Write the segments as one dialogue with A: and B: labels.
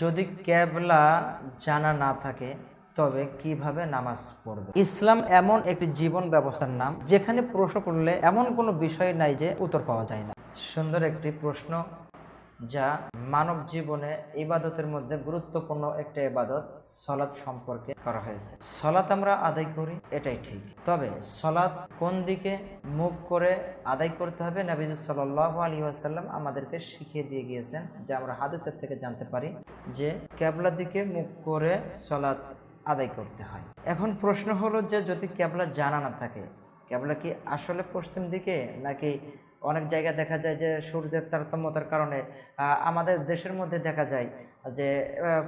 A: যদি ক্যাবলা জানা না থাকে, তবে কীভাবে নামাজ পড়বে? ইসলাম এমন একটি জীবন ব্যবস্থার নাম, যেখানে প্রশ্ন করলে এমন কোনো বিষয় নাই যে উত্তর পাওয়া যায় না। সুন্দর একটি প্রশ্ন। যা মানব জীবনে ইবাদতের মধ্যে গুরুত্বপূর্ণ একটা ইবাদত, সলাৎ সম্পর্কে করা হয়েছে। সলাৎ আমরা আদায় করি, এটাই ঠিক। তবে সলাৎ কোন দিকে মুখ করে আদায় করতে হবে? নবীজ সাল্লাহ আলী আসাল্লাম আমাদেরকে শিখিয়ে দিয়ে গিয়েছেন, যা আমরা হাদিসের থেকে জানতে পারি, যে ক্যাবলা দিকে মুখ করে সলাৎ আদায় করতে হয়। এখন প্রশ্ন হলো যে, যদি ক্যাবলা জানা না থাকে, ক্যাবলা কি আসলে পশ্চিম দিকে, নাকি অনেক জায়গায় দেখা যায় যে সূর্যের তারতম্যতার কারণে আমাদের দেশের মধ্যে দেখা যায় যে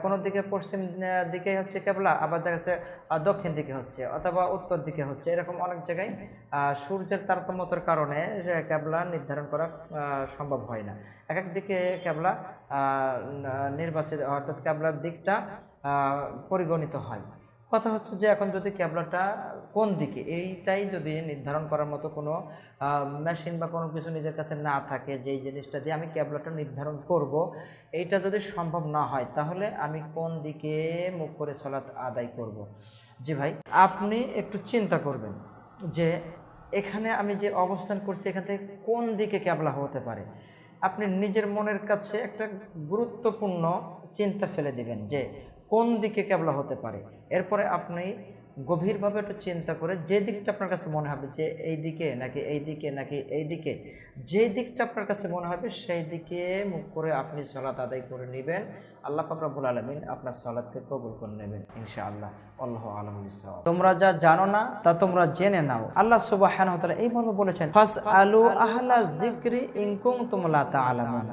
A: কোনো দিকে পশ্চিম দিকে হচ্ছে কেবলা, আবার দেখা যাচ্ছে দক্ষিণ দিকে হচ্ছে অথবা উত্তর দিকে হচ্ছে, এরকম অনেক জায়গায় সূর্যের তারতম্যতার কারণে কেবলা নির্ধারণ করা সম্ভব হয় না। এক এক দিকে কেবলা নির্বাচিত, অর্থাৎ কেবলার দিকটা পরিগণিত হয়। কথা হচ্ছে যে এখন যদি ক্যাবলাটা কোন দিকে এইটাই যদি নির্ধারণ করার মতো কোনো মেশিন বা কোনো কিছু নিজের কাছে না থাকে, যেই জিনিসটা দিয়ে আমি ক্যাবলাটা নির্ধারণ করব, এইটা যদি সম্ভব না হয়, তাহলে আমি কোন দিকে মুখ করে চলাত আদায় করব। জি ভাই, আপনি একটু চিন্তা করবেন যে এখানে আমি যে অবস্থান করছি, এখান থেকে কোন দিকে ক্যাবলা হতে পারে আপনি নিজের মনের কাছে একটা গুরুত্বপূর্ণ চিন্তা ফেলে দিবেন যে কোন দিকে ক্যাবলা হতে পারে? এরপরে আপনি গভীরভাবে একটু চিন্তা করে যে দিকটা আপনার কাছে মনে হবে যে এই দিকে নাকি এই দিকে নাকি এই দিকে, যে দিকটা আপনার কাছে মনে হবে সেই দিকে মুখ করে আপনি সলাৎ আদায় করে নেবেন। আল্লাহ পাকরাবুল আলমিন আপনার সলাৎকে কবুল করে নেবেন ইনশাআল্লাহ। আল্লাহ আল্লাহ আলম তোমরা যা জানো না তা তোমরা জেনে নাও। আল্লাহ সুবাহ এই মর্মে বলেছেন ফাস আলু আহলা জিক্রি ইনকুম তোমলা তা আলামান